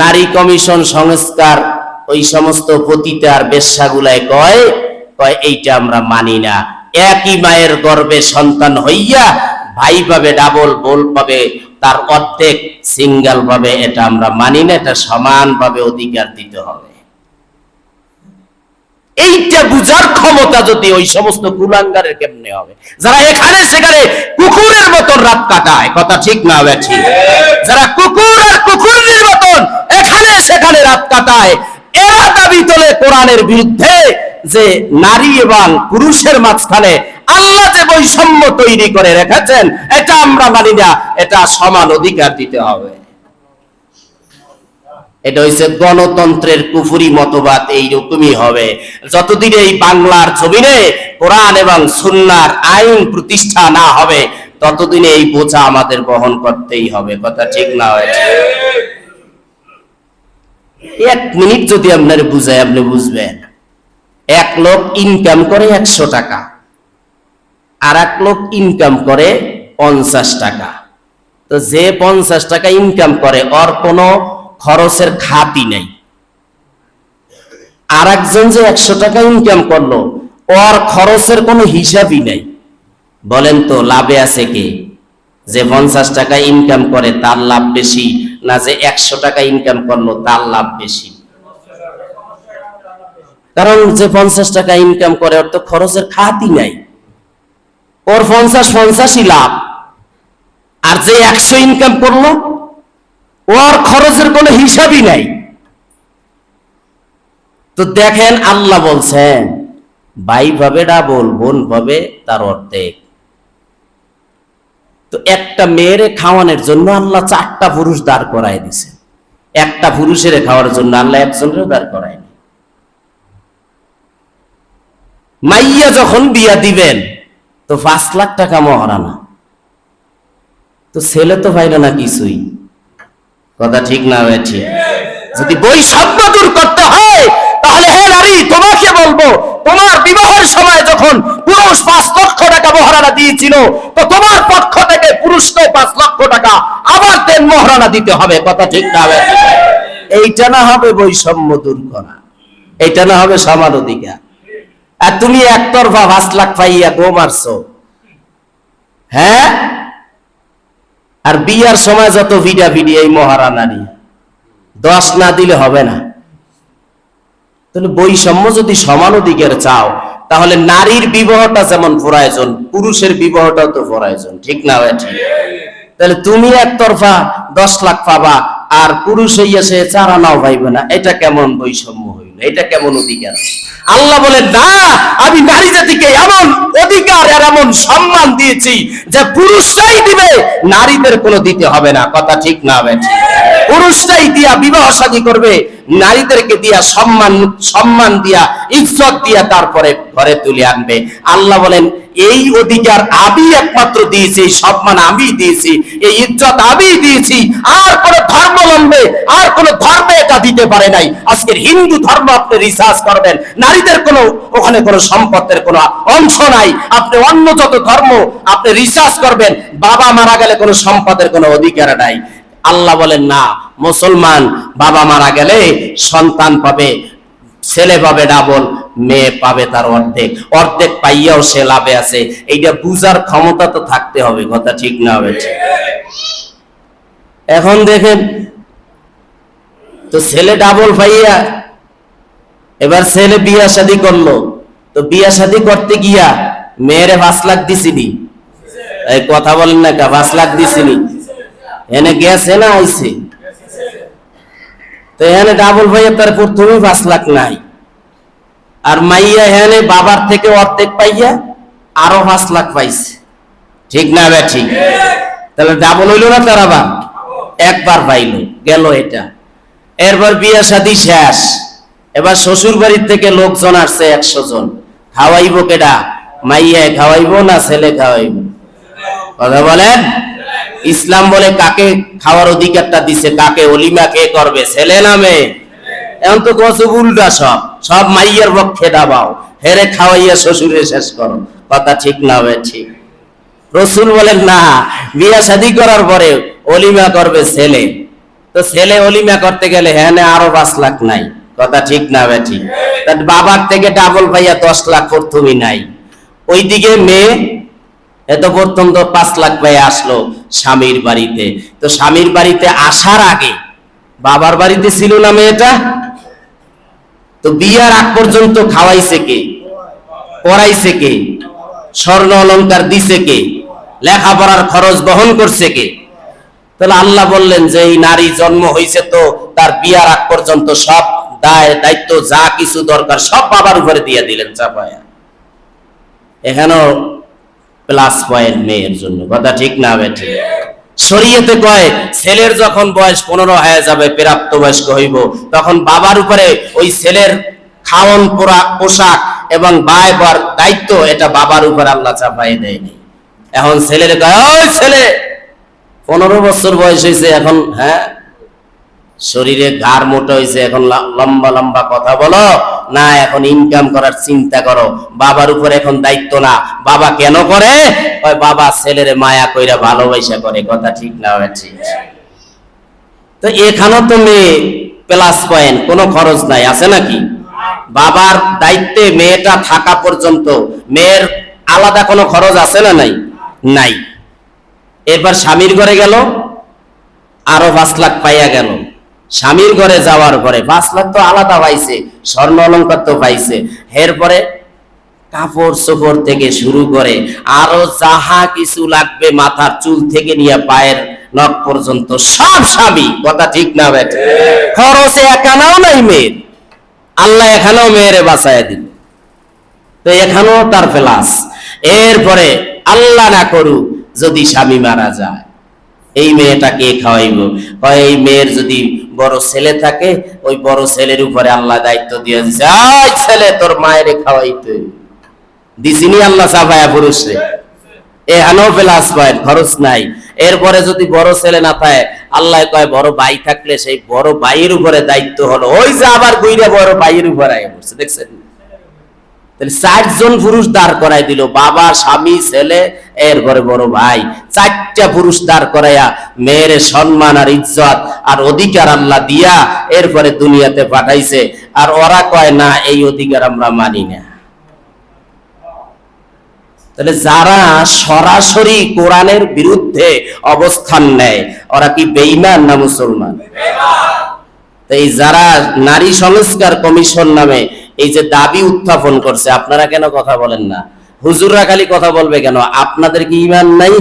নারী কমিশন সংস্কার ওই সমস্ত পতিতার বেশ্যাগুলায় কয় কয়, এইটা আমরা মানি না। একই মায়ের গর্বে সন্তান হইয়া ভাই পাবে ডাবল বোল পাবে, তার অর্ধেক সিঙ্গেল পাবে এটা আমরা মানি না, এটা সমানভাবে অধিকার দিতে হবে। এইটা বুঝার ক্ষমতা যদি ওই সমস্ত কুলাঙ্গারের কেমনে হবে? যারা এখানে সেখানে কুকুরের মতন রাত কাটায়, কথা ঠিক না ঠিক যারা কুকুর আর কুকুরের মতন এখানে সেখানে রাত কাটায়, এরা দাবি তোলে কোরআনের বিরুদ্ধে যে নারী এবং পুরুষের মাঝখানে আল্লাহ যে বৈষম্য তৈরি করে রেখেছেন, এটা আমরা মানি না, এটা সমান অধিকার দিতে হবে। এটা হচ্ছে গণতন্ত্রের কুফুরি মতবাদ, এইরকমই হবে। যতদিন এই বাংলার জমিনে কোরআন এবং সুন্নার আইন প্রতিষ্ঠা না হবে, ততদিনে এই বোঝা আমাদের বহন করতেই হবে। কথা ঠিক না হয়েছে? এক মিনিট যদি আপনার বুঝায়, আপনি বুঝবেন। এক লোক ইনকাম করে একশো টাকা আর এক লোক ইনকাম করে পঞ্চাশ টাকা। তো যে পঞ্চাশ টাকা ইনকাম করে, ওর কোনো খরচের খাতি নেই। আর একজন যে একশো টাকা ইনকাম করল, ওর খরচের কোনো হিসাবই নেই। বলেন তো, লাভে আছে কে? যে পঞ্চাশ টাকা ইনকাম করে, তার লাভ বেশি না যে একশো টাকা ইনকাম করল, তার লাভ বেশি? কারণ যে পঞ্চাশ টাকা ইনকাম করে, ওর তো খরচের খাতি নাই। ওর পঞ্চাশ পঞ্চাশই লাভ। আর যে একশো ইনকাম করল ওর খরচের কোনো হিসাবই নাই। তো দেখেন আল্লাহ বলছেন, ভাই পাবে ডাবল বোন পাবে তার অর্ধেক। তো একটা মেয়েরে খাওয়ানোর জন্য আল্লাহ চারটা পুরুষ দাঁড় করায় দিছে একটা পুরুষের খাওয়ার জন্য আল্লাহ একজনের দাঁড় করায়নি মাইয়া যখন বিয়া দিবেন, তো পাঁচ লাখ টাকা মহারানা। তো ছেলে তো পাইল না কিছুই। কথা ঠিক না হয়েছে। যদি বৈষম্য দূর করতে হয়, তাহলে হে নারী, তোমাকে বলব, তোমার বিবাহের সময় যখন পুরুষ পাঁচ লক্ষ টাকা মহারানা দিয়েছিল, তো তোমার পক্ষ থেকে পুরুষকে পাঁচ লক্ষ টাকা আবার দেন মহারানা দিতে হবে, কথা ঠিক না হয়েছে। এইটা না হবে বৈষম্য দূর করা, এইটা না হবে সমান অধিকার। আর তুমি একতরফা পাঁচ লাখ পাইয়া গো মারছো হ্যাঁ? আর বিয়ার সময় যত ভিডা ভিডি এই মহারানারি দশ না দিলে হবে না। তাহলে বৈষম্য যদি সমান অধিকার চাও, তাহলে নারীর বিবাহটা যেমন প্রয়োজন, পুরুষের বিবাহটাও তো প্রয়োজন, ঠিক না হয় ঠিক তাহলে তুমি একতরফা দশ লাখ পাবা, আর পুরুষ হইয়া সে চারা নাও পাইবে না, এটা কেমন বৈষম্য হইল? এটা কেমন অধিকার? আল্লাহ বলেন, না, আমি নারী জাতিকে এমন অধিকার আর এমন সম্মান দিয়েছি যে পুরুষরাই দিবে, নারীদের কোনো দিতে হবে না। কথা ঠিক না ঠিক পুরুষরাই দিয়া বিবাহ শাদী করবে, নারীদেরকে দিয়া সম্মান সম্মান দিয়া, ইজ্জত দিয়া তারপরে ঘরে তুলে আনবে। আল্লাহ বলেন, এই অধিকার আমি একমাত্র দিয়েছি সম্মান আমি দিয়েছি, এই ইজ্জত আমি দিয়েছি, আর কোন ধর্মাবলম্বে আর কোন ধর্মে এটা দিতে পারে নাই। আজকের হিন্দু ধর্ম আপনি রিসার্চ করবেন, নারীদের কোনো, ওখানে কোনো সম্পদের কোনো অংশ নাই। আপনি অন্য যত ধর্ম আপনি রিসার্চ করবেন, বাবা মারা গেলে কোনো সম্পদের কোনো অধিকার নাই। আল্লাহ বলেন, না, মুসলমান বাবা মারা গেলে সন্তান পাবে, ছেলে পাবে ডাবল মেয়ে পাবে তার অর্ধেক। অর্ধেক পাইয়াও সে লাভে আছে। এইটা বুঝার ক্ষমতা তো থাকতে হবে, কথা ঠিক না হবে এখন দেখেন, তো ছেলে ডাবল পাইয়া, এবার ছেলে বিয়া শাদী করল। তো বিয়া শাদী করতে গিয়া মেয়েরে পাঁচ লাখ দিছিনি। এই কথা বলেন না কা, পাঁচ লাখ দিছিনি। এনে গেছে না আইছে। তো এখানে ডাবল ভাইয়া তার প্রথমে পাঁচ লাখ নাই। আর মাইয়া এখানে বাবার থেকে অর্ধেক পাইয়া আরও পাঁচ লাখ পাইছে। ঠিক না বে ঠিক? তাহলে ডাবল হইল না তার আবার? একবার পাইলো, গেল এটা। এরপর বিয়া শাদী শেষ। এবার শ্বশুর বাড়ির থেকে লোকজন আসছে একশো জন। খাওয়াইবো কেডা? মাইয়া খাওয়াইবো না ছেলে খাওয়াইবো? কথা বলেন? ইসলাম বলে কাকে খাওয়ার অধিকারটা দিছে, কাকে অলিমা কে করবে, ছেলে না মেয়ে? এখন তো কছে উল্টা সব সব মাইয়ের পক্ষে দাবাও। হেরে খাওয়াইয়া শ্বশুরে শেষ করো। কথা ঠিক না হবে ঠিক। রসুল বলেন, না, বিয়া শাদি করার পরে অলিমা করবে ছেলে। তো ছেলে অলিমা করতে গেলে হ্যাঁ আরও পাঁচ লাখ নাই। কথা ঠিক না বেঠি তার বাবার থেকে ডাবল ভাইয়া দশ লাখ প্রথমই নাই। ওইদিকে মেয়ে এত প্রথম তো পাঁচ লাখ ভাই আসলো স্বামীর বাড়িতে। তো স্বামীর বাড়িতে আসার আগে বাবার বাড়িতে ছিল না মেয়েটা? তো বিয়ার আগ পর্যন্ত খাওয়াইছে কে? পড়াইছে কে? স্বর্ণ অলংকার দিছে কে? লেখাপড়ার খরচ বহন করছে কে? তাহলে আল্লাহ বললেন যে এই নারী জন্ম হয়েছে তো তার বিয়ার আগ পর্যন্ত সব দায়, দায়িত্ব, যা কিছু দরকার সব বাবার উপরে দিয়ে দিলেন চাপায়া। এখানেও প্লাস পয়েন্ট মেয়ের জন্য। কথা ঠিক না বেঠে শরীয়তে কয়, ছেলের যখন বয়স পনেরো হয়ে যাবে, প্রাপ্ত বয়স্ক হইব, তখন বাবার উপরে ওই ছেলের খাওয়ন পোশাক এবং বায় বর দায়িত্ব, এটা বাবার উপর আল্লাহ চাপাই দেয়নি। এখন ছেলের কয় ওই ছেলে, পনেরো বছর বয়স হয়েছে এখন হ্যাঁ? শরীরে ঘাড় মোটা হয়েছে এখন লম্বা লম্বা কথা বলো। না, এখন ইনকাম করার চিন্তা করো। বাবার উপর এখন দায়িত্ব না। বাবা কেন করে? ওই বাবা ছেলের মায়া কইরা ভালোবাসা করে। কথা ঠিক না ঠিক? তো এখানেও তো মেয়ে প্লাস পয়েন্ট কোনো খরচ নাই, আছে নাকি? বাবার দায়িত্বে মেয়েটা থাকা পর্যন্ত মেয়ের আলাদা কোনো খরচ আছে না নাই? নাই। এরপর স্বামীর ঘরে গেল, আরও পাঁচ লাখ পাইয়া গেল। স্বামীর ঘরে যাওয়ার পরে পাঁচ লাখ তো আলাদা পাইছে, স্বর্ণ অলঙ্কার তো পাইছে। এরপরে কাপড় চোপড় থেকে শুরু করে আরও যাহা কিছু লাগবে মাথার চুল থেকে নিয়ে পায়ের নখ পর্যন্ত, সব স্বামী। কথা ঠিক না, বেটে? খরচে একানাও নাই মেয়ের। আল্লাহ এখানেও মেয়েরে বাঁচায় দিল। তো এখানেও তার প্লাস এরপরে আল্লাহ না করুক যদি স্বামী মারা যায়। এই মেয়েটা কে খাওয়াইব? কয়, এই মেয়ের যদি বড় ছেলে থাকে, ওই বড় ছেলের উপরে আল্লাহ দায়িত্ব দিয়ে দিছে। আয় ছেলে, তোর মায়ের খাওয়াইতে। দিছিনি আল্লাহ সাফায়া পুরুষে এ হানো প্লাস পয়েন্ট খরচ নাই। এরপরে যদি বড় ছেলে না থাকে, আল্লাহ কয়, বড় ভাই থাকলে সেই বড় ভাইয়ের উপরে দায়িত্ব হলো। ওই যে আবার গুইরা বড় ভাইয়ের উপরে দেখছেন? তাহলে চারজন পুরুষ দাঁড় করাই দিল। বাবা, স্বামী, ছেলে এরপরে বড় ভাই। চারটা পুরুষ দাঁড় করাইয়া মেয়ের সম্মান আর ইজ্জত আর অধিকার আল্লাহ দিয়া এরপরে দুনিয়াতে পাঠাইছে। আর ওরা কয়, না, এই অধিকার আমরা মানি না। তাহলে যারা সরাসরি কোরআনের বিরুদ্ধে অবস্থান নেয়, ওরা কি বেইমান না মুসলমান? এই যারা নারী সংস্কার কমিশন নামে এই যে দাবি উত্থাপন করছে, আপনারা কেন কথা বলেন না? হুজুররা খালি কথা বলবে কেন? আপনাদের কি ইমান নাই?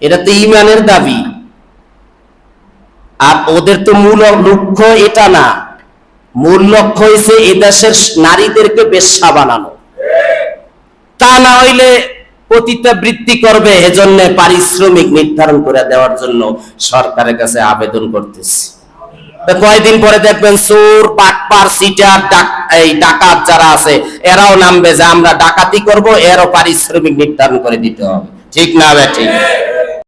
এটা তো ইমানের দাবি। আর ওদের তো মূল লক্ষ্য এটা না। মূল লক্ষ্য হয়েছে এদেশের নারীদেরকে বেশ্যা বানানো। তা না হইলে পতিতাবৃত্তি করবে, এজন্য পারিশ্রমিক নির্ধারণ করে দেওয়ার জন্য সরকারের কাছে আবেদন করতেছি। তো কয়দিন পরে দেখবেন চোর পাটপার সিটার এই ডাকাত যারা আছে, এরাও নামবে যে আমরা ডাকাতি করব, এরও পারিশ্রমিক নির্ধারণ করে দিতে হবে। ঠিক না ঠিক